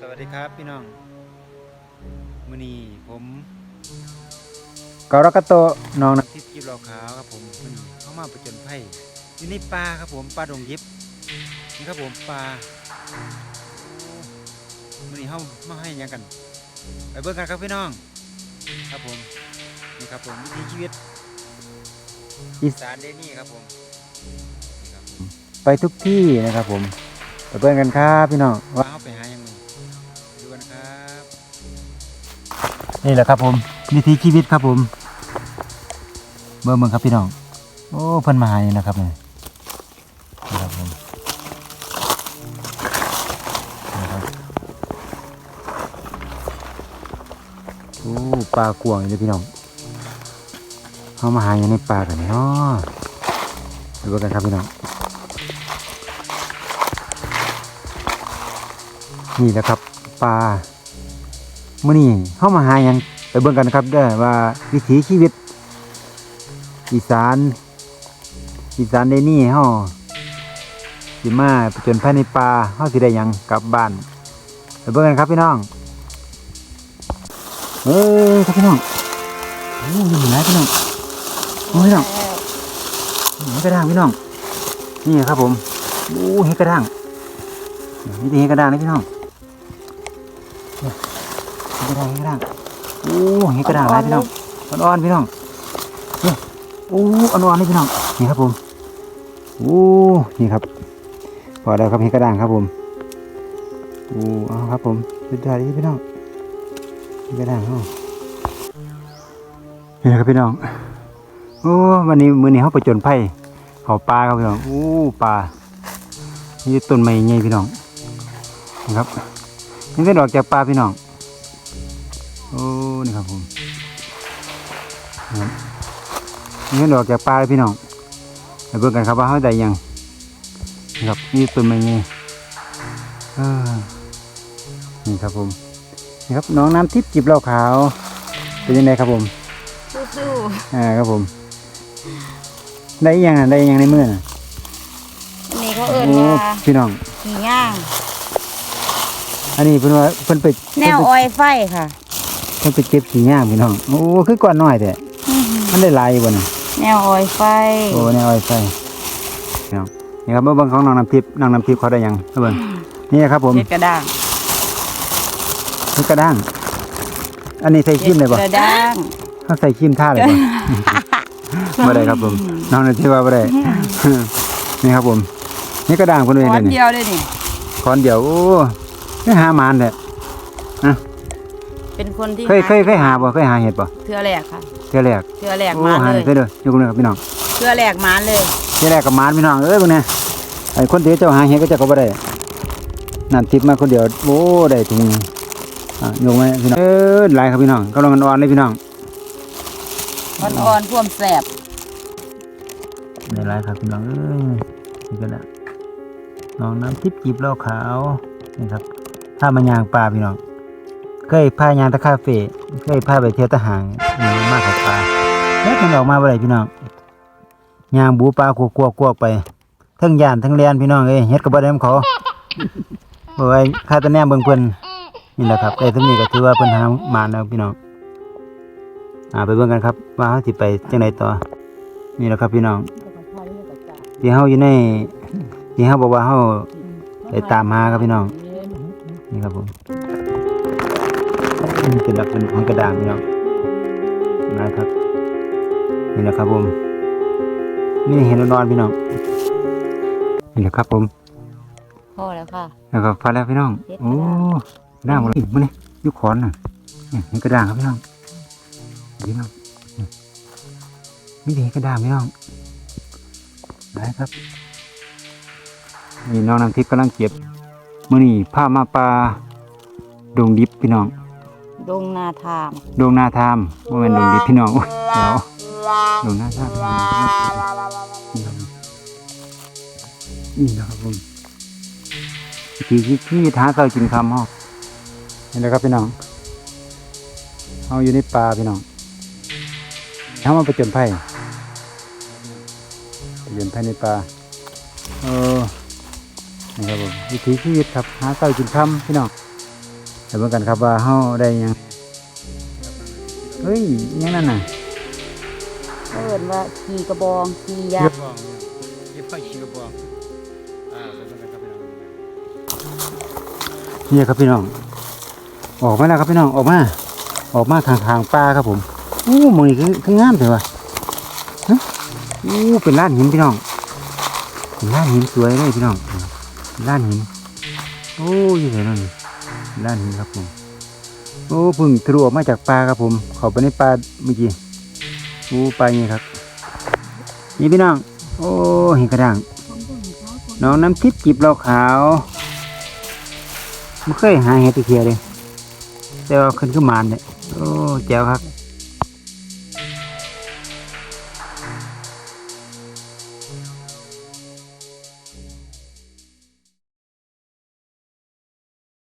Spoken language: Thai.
สวัสดีครับพี่น้องมือนี้ผมกอรกะโตน้องนักทิพย์กิบเหล่าขาวครับผมมือนี้เข้ามาประจนภัยอยู่ในป่าครับผมป่าดงยิบนี่ครับผมป่ามือนี้เข้ามาให้หยังกัน ไปเบิ่งกันครับพี่น้อง ครับผมนี่ครับผมวิถีชีวิตอีสานเดนี่ครับผมนี่ครับผมไปทุกที่นะครับผมไปเบิ่งกันครับพี่น้องว่า กันครับนี่แหละครับผมวิถีชีวิตครับผม เบิ่งเบิ่งครับพี่น้อง โอ้เพิ่นมาหานี่นะครับเนี่นี่ครับผมนี่ครับโอ้ปลากวางเลยพี่น้องเขามาหาอยู่ในป่ากันเนาะไปเบิ่งกันครับพี่น้องนี่แหละครับ ปลามื่อนี้เข้ามาหายังไปเบิ่งกันครับเด้อว่าวิถีชีวิต อีสาน อีสานในนี่เฮาสิมาผจญภัยในป่าเฮาสิได้ยังกลับบ้านไปเบิ่งกันครับพี่น้องเอ้ยครับพี่น้องโอ้ยอยู่ไหนพี่น้องโอ้ยพี่น้องเห็ดกระด้างพี่น้องนี่ครับผมโอ้เห็ดกระด้างนี่เห็ดกระด้างนะพี่น้อง กระด้างเห็ดกระด้างโอ้เห็ดกระด้างหลายพี่น้องอ่อนๆพี่น้องเนี่ยโอ้อ่อนๆนี่พี่น้องนี่ครับผมโอ้นี่ครับพอแล้วครับเห็ดกระด้างครับผมโอ้เอาครับผมสุดยอดเลยพี่น้องเห็ดกระด้างเขานี่นะครับพี่น้องโอ้วันนี้มื้อนี้เขาไปจนไผ่เขาปลาครับพี่น้องโอ้ปลานี่ต้นไม้ใหญ่พี่น้องนะครับนี่ก็ดอกจากปลาพี่น้อง โอ้ นี่ครับผมนะครับนี่ก็ดอกจากปลาเลยพี่น้องไปเบิ่งกันครับว่าเขาได้หยังนะครับนี่ต้นไม้ไงเออนี่ครับผมนี่ครับน้องน้ำทิพย์จิบเหล้าขาวเป็นยังไงครับผมสู้อ่าครับผม ได้อีหยังอะได้อีหยังในมือน่ะๆอันนี้เขาเอิ้นโอ้ว่าพี่น้องหีย่าง อันนี้เพิ่นว่าเพิ่นไปแนวเพิ่นออยไฟค่ะ ไปเพิ่นไปเก็บขี้ย่างพี่น้อง โอ้คือก้อนน้อยแต่มันได้หลายอยู่บ่น่ะแนวออยไฟ โอ้แนวไอ้ไฟนี่ครับนี่ครับเมื่อเบิ่งของน้องน้ำทิพย์น้องน้ำทิพย์เขาได้หยังเมื่อเบิ่งนี่ครับผมเห็ดกระด้างนี่กระด้าง อันนี้ใส่ครีมเลยบ่กระด้างเขาใส่ครีมท่าเลยบ่บ่ได้ครับผมน้องน้ำทิพย์ว่าบ่ได้นี่ครับผมนี่กระด้างคนเองก้อเลยนนี่เดียวเลยนี่คอนเดียวโอ้ไม่หามานแหละ เป็นคนที่เคยเคยเคยหาบ่เคยหาเห็ดบ่เทือแรกค่ะเทื่อแรกเทือแรกโอ้มาหาเลเทื่ยอเด้อยกมือครับพี่น้องเทือแรกมาเลยเทื่อแรกกับมานพี่น้องเอ้ยพวกเนี้ยไอ้คนที่เจ้าหาเห็ดก็เจะก็บ่ได้น้ำทิพย์มาคนเดียวโอ้ได้ถุงอะโยกไหมพี่น้องเออหลายครับพี่น้องกำลังอ่อนๆเลยพี่น้องอ่อนๆพ่วมแสบได้หลายครับพี่น้องเอ้ยนี่ก็ได้น้องน้ำทิพย์จีบเหล้าขาวนี่ครับถ้ามายางปลาพี่น้อง เคยพายางตะคาเฟ่เคยพาไปเที่ยวตะหางนี่มากกว่าปลาแล้วมันออกมาบ่ได้พี่น้องยางบูปลากวกๆกวกไปทั้งยานทั้งเลียนพี่น้องเอ้ยเฮ็ดก็บ่ได้นำเขาโอ้ยค่าตะแนมเบิ่งเพิ่นนี่แหละครับไอ้สำนี้ก็ถือว่าเพิ่นหามาแล้วพี่น้องอ่าไปเบิ่งกันครับ ว่าเฮาสิไปจังไดต่อ นี่แหละครับพี่น้องที่เฮาอยู่ในที่เฮาบอกว่าเฮาไปตามหาครับพี่น้อง นี่ครับผม นี่เป็นแบบเป็นของกระดางพี่น้องนะครับ นี่แหละครับผม นี่เห็นนอนๆพี่น้อง นี่แหละครับผมพอแล้วค่ะแล้วก็ฟ้าแล้วพี่น้องเฮ็ดกโอ้ระดาษกระดางหมดเลยมาเนี่ยยุคขอนน่ะนี่เห็นกระดางครับพี่น้องพี่น้องนี่เห็นกระดางพี่น้องนะครับนี่น้องน้ำทิพย์กำลังเก็บมื่อนี้ผ้ามาปลาดงดิบพี่น้อง ดงนาทามดงนาทามว่าเป็นดงดิบพี่น้องโอ้ยเดี๋ยวดงนาทามนี่นะครับผมที่ที่ที่ท้าเศร้ากินคำเฮานี่แหละครับพี่น้องเฮาอยู่ในป่าพี่น้องเฮามาไปจนไผ่ไปจนไผ่ในป่าเออนี่ครับผมวิถีชีวิตครับหาเศร้ากินคำพี่น้องแต่ เบิ่งกันครับว่าเฮาได้หยังเฮ้ยอิหยังนั่นน่ะเอิ้นว่าขี่กระบองขี่ยาเก็บบ้องเก็บไฟขี้กระบอกอ่าไปเบิ่งกันครับพี่น้องนี่ครับพี่น้อง ออกมาแล้วครับพี่น้องออกมาออกมาทางทางป่าครับผมอู้หมองนี่คือคืองามแต่ว่าฮะอู้เป็นล้านหินพี่น้องเป็นล้านหินสวยเลยพี่น้องล้านหินโอ้ยยังไงนั่นนี่ ด้านนี้ครับผม โอ้พึ่งทะลุออกมาจากปลาครับผม เขาไปในปลาเมื่อกี้โอ้ปลานี่ครับ นี่พี่น้อง โอ้เห็นกระด่าง น้องน้ำทิพย์จิบเราขาวไม่เคยหาเห็ดตะเคียนเลย แต่ว่าขึ้นขึ้นมานเนี่ยโอ้แจ๋วครับ